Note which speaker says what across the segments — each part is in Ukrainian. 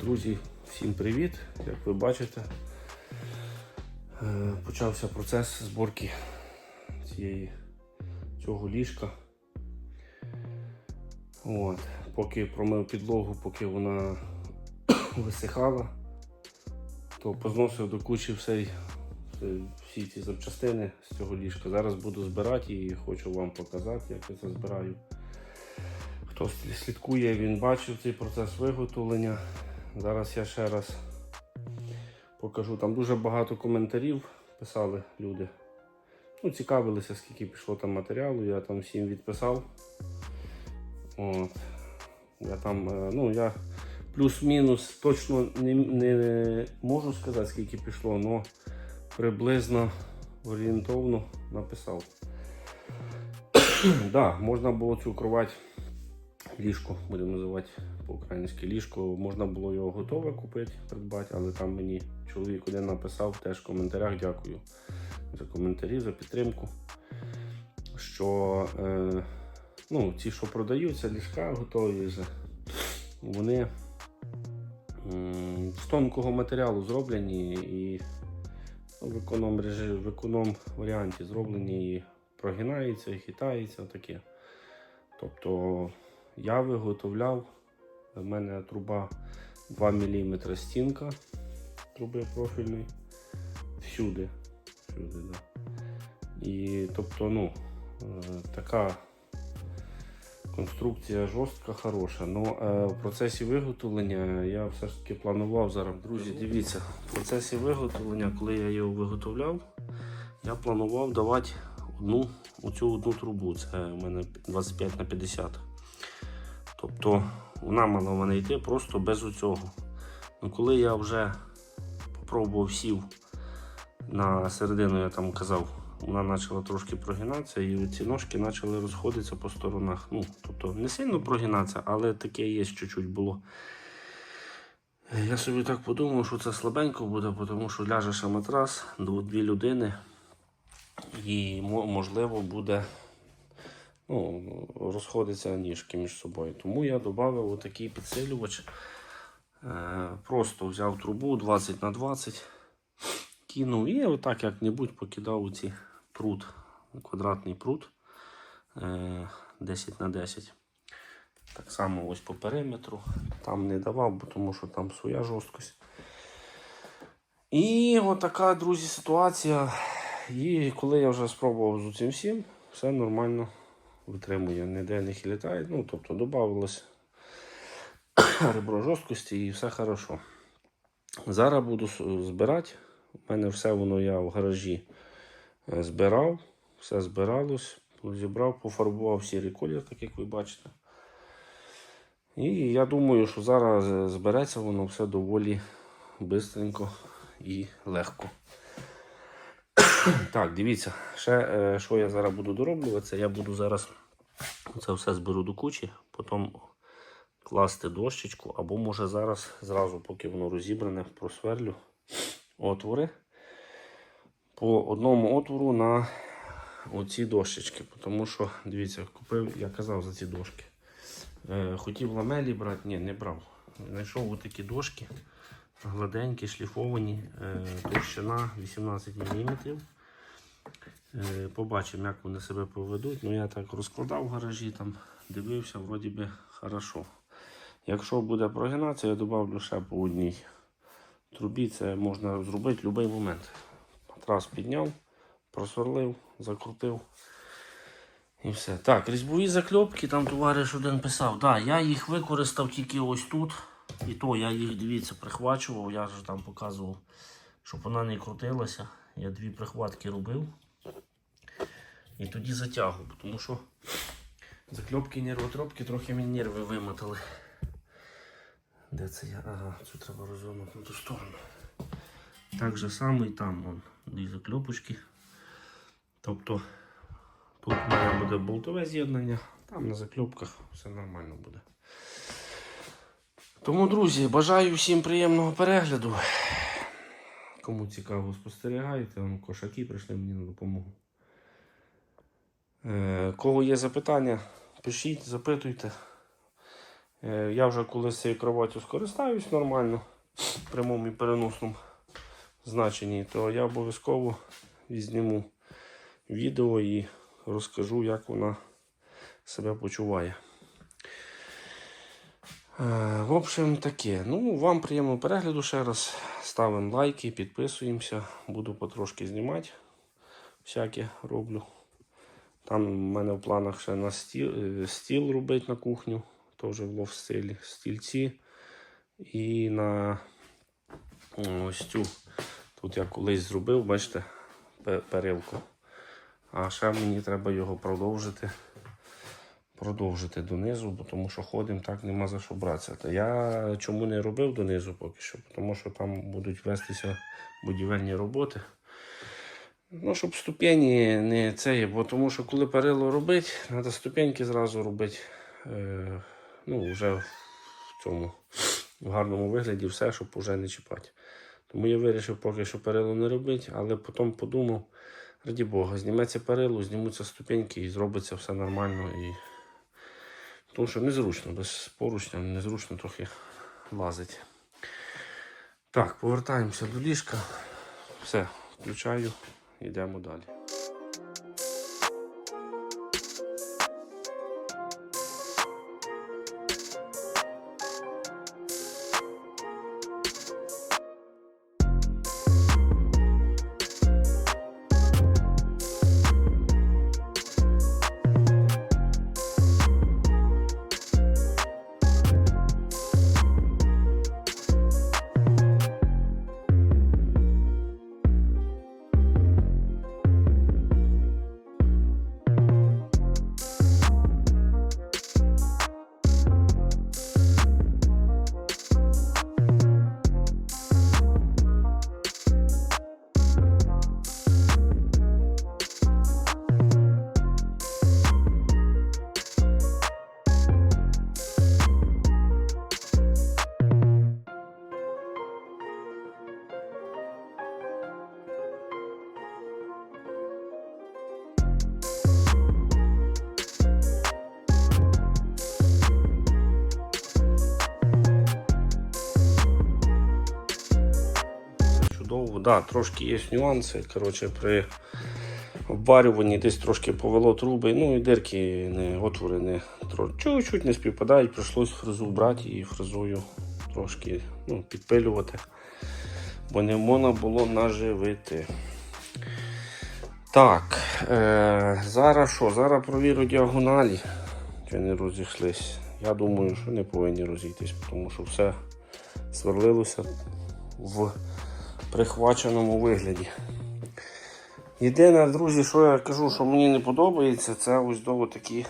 Speaker 1: Друзі, всім привіт! Як ви бачите, почався процес зборки цієї, цього ліжка. От. Поки промив підлогу, поки вона висихала, то позносив до кучі все, всі ці запчастини з цього ліжка. Зараз буду збирати і хочу вам показати, як я це збираю. Хто слідкує, він бачив цей процес виготовлення. Зараз я ще раз покажу. Там дуже багато коментарів писали люди. Ну, цікавилися, скільки пішло там матеріалу, я там всім відписав. От. Я там, е, ну, я плюс-мінус точно не, не можу сказати, скільки пішло, але приблизно орієнтовно написав. да, можна було цю кровать ліжко, будемо називати по-українськи ліжко. Можна було його готове купити, придбати, але там мені чоловік один написав теж в коментарях. Дякую за коментарі, за підтримку. Що е, ну, ті, що продаються, ліжка готові вже, вони з тонкого матеріалу зроблені і ну, в економ в економ варіанті зроблені і прогинаються, і хитаються, таке. Тобто я виготовляв, в мене труба 2 мм стінка труби профільної. Всюди. Всюди, да. І тобто, ну, е, така конструкція жорстка, хороша. Ну, е, в процесі виготовлення я все ж таки планував зараз. Друзі, дивіться, в процесі виготовлення, коли я його виготовляв, я планував давати одну оцю одну трубу. Це у мене 25 на 50. Тобто вона мала мене йти просто без оцього. Ну, коли я вже попробував сів на середину, я там казав, вона почала трошки прогинатися, і ці ножки почали розходитися по сторонах. Ну, тобто не сильно прогинатися, але таке є чуть-чуть було. Я собі так подумав, що це слабенько буде, тому що ляже ще матрас, дві людини. І можливо буде ну, розходяться ніжки між собою. Тому я додав отакий підсилювач. Е, просто взяв трубу 20 на 20 кинув і отак як-небудь покидав у ці прут, квадратний прут е, 10 на 10 Так само ось по периметру. Там не давав, бо тому що там своя жорсткость. І отака, друзі, ситуація. І коли я вже спробував з цим всім, все нормально витримує, ніде не хилітає. Ну, тобто додавалось ребро жорсткості і все хорошо. Зараз буду збирати. У мене все воно я в гаражі е, збирав, все збиралось, зібрав, пофарбував сірий колір, так як ви бачите. І я думаю, що зараз е, збереться воно все доволі бистренько і легко. Так, дивіться, ще е, що я зараз буду дороблювати, це я буду зараз це все зберу до кучі, потім класти дощечку, або може зараз, зразу, поки воно розібране, просверлю отвори по одному отвору на оці дощечки. Тому що, дивіться, купив, я казав за ці дошки. Е, хотів ламелі брати, ні, не брав. Знайшов отакі дошки, гладенькі, шліфовані, е, товщина 18 мм. Е, Побачимо, як вони себе поведуть. Ну, я так розкладав в гаражі, там дивився, вроді би хорошо. Якщо буде прогинатися, я додавлю ще по одній трубі. Це можна зробити в будь-який момент. Матрас підняв, просверлив, закрутив. І все. Так, різьбові закльопки, там товариш один писав. Да, я їх використав тільки ось тут. І то я їх, дивіться, прихвачував, я ж там показував, щоб вона не крутилася. Я дві прихватки робив. І тоді затягував, тому що закльопки, нервотропки трохи мені нерви вимотали. Де це я? Ага, цю треба розвернути на ту сторону. Так же само і там вон, дві закльопочки. Тобто тут в мене буде болтове з'єднання, там на закльопках все нормально буде. Тому, друзі, бажаю всім приємного перегляду. Кому цікаво, спостерігайте, кошаки прийшли мені на допомогу. Е, кого є запитання, пишіть, запитуйте. Е, я вже колись цією кроваттю скористаюсь нормально, в прямому і переносному значенні, то я обов'язково візніму відео і розкажу, як вона себе почуває. Е, В общем, таке. Ну, вам приємного перегляду ще раз. Ставимо лайки, підписуємося. Буду потрошки знімати. Всяке роблю. Там в мене в планах ще на стіл, е, стіл робити на кухню, теж в лофт стилі, стільці. І на ось цю. Тут я колись зробив, бачите, перилку. А ще мені треба його продовжити. Продовжити донизу, бо тому що ходимо, так нема за що братися. Та я чому не робив донизу поки що? Тому що там будуть вестися будівельні роботи. Ну, щоб ступені не це є, бо тому що коли перило робити, треба ступеньки зразу робити. Е, ну, вже в цьому в гарному вигляді все, щоб вже не чіпати. Тому я вирішив поки що перило не робити, але потім подумав, раді Бога, зніметься перило, знімуться ступеньки і зробиться все нормально. І... Тому що незручно, без поручня незручно трохи лазить. Так, повертаємося до ліжка. Все, включаю, йдемо далі. Да, трошки є нюанси. Коротше, при обварюванні десь трошки повело труби, ну і дирки не отвори не чуть-чуть не співпадають. Прийшлось фрезу брати і фрезою трошки ну, підпилювати, бо не можна було наживити. Так, е, зараз що? Зараз провірю діагоналі, чи не розійшлись. Я думаю, що не повинні розійтись, тому що все сверлилося в прихваченому вигляді. Єдине, друзі, що я кажу, що мені не подобається, це ось до такі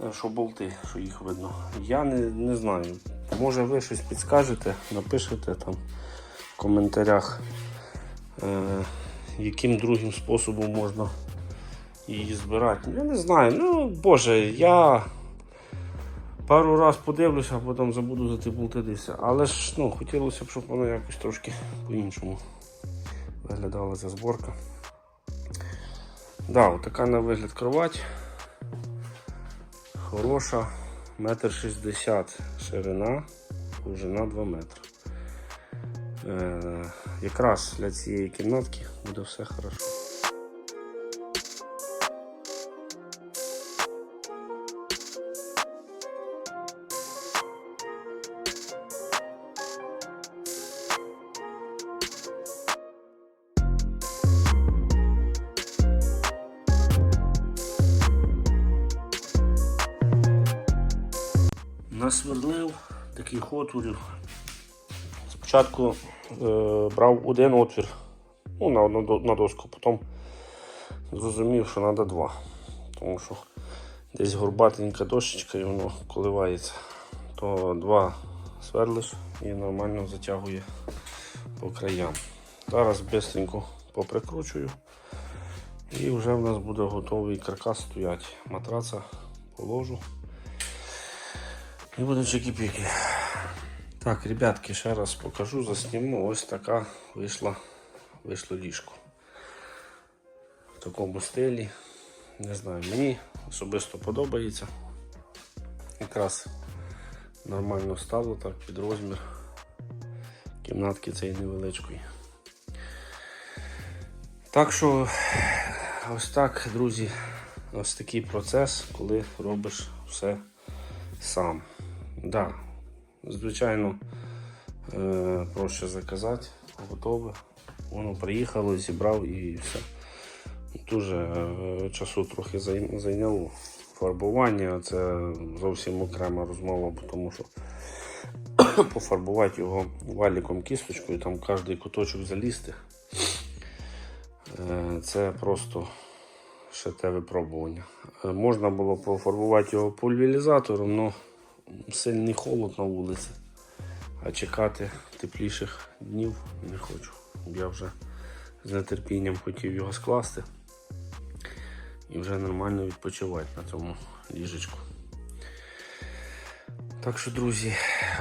Speaker 1: е, що болти, що їх видно. Я не, не знаю. Може ви щось підскажете, напишете там в коментарях, е, яким другим способом можна її збирати. Я не знаю. Ну, Боже, я пару раз подивлюся, а потім забуду за ті болти десь. Але ж ну, хотілося б, щоб воно якось трошки по-іншому виглядала ця зборка. Да, отака на вигляд кровать. Хороша, метр шістдесят ширина, довжина 2 метри. Е, якраз для цієї кімнатки буде все хорошо. Насверлив таких отворів. Спочатку е, брав один отвір ну, на, одну на доску, потім зрозумів, що треба два. Тому що десь горбатенька дощечка і воно коливається. То два сверлиш і нормально затягує по краям. Зараз швидко поприкручую І вже в нас буде готовий каркас стоять. Матраца положу. І буде чекі-піки. Так, ребятки, ще раз покажу, засніму. Ось така вийшла, вийшло ліжко. В такому стилі. Не знаю, мені особисто подобається. Якраз нормально стало так під розмір кімнатки цієї невеличкої. Так що ось так, друзі, ось такий процес, коли робиш все сам. Да, звичайно, е, проще заказати, готове. Воно приїхало, зібрав і все. Дуже е, часу трохи зайняло. Фарбування це зовсім окрема розмова, тому що пофарбувати його валіком кісточкою, там кожний куточок залізти. Е, Це просто ще те випробування. Е, Можна було пофарбувати його пульверізатором, але сильний холод на вулиці. А чекати тепліших днів не хочу. Я вже з нетерпінням хотів його скласти і вже нормально відпочивати на цьому ліжечку. Так що, друзі,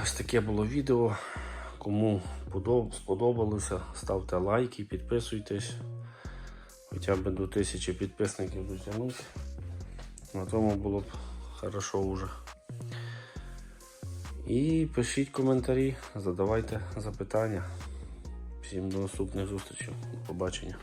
Speaker 1: ось таке було відео. Кому сподобалося, ставте лайки, підписуйтесь. Хоча б до тисячі підписників дотягнути. На тому було б хорошо вже. І пишіть коментарі, задавайте запитання. Всім до наступних зустрічей. До побачення.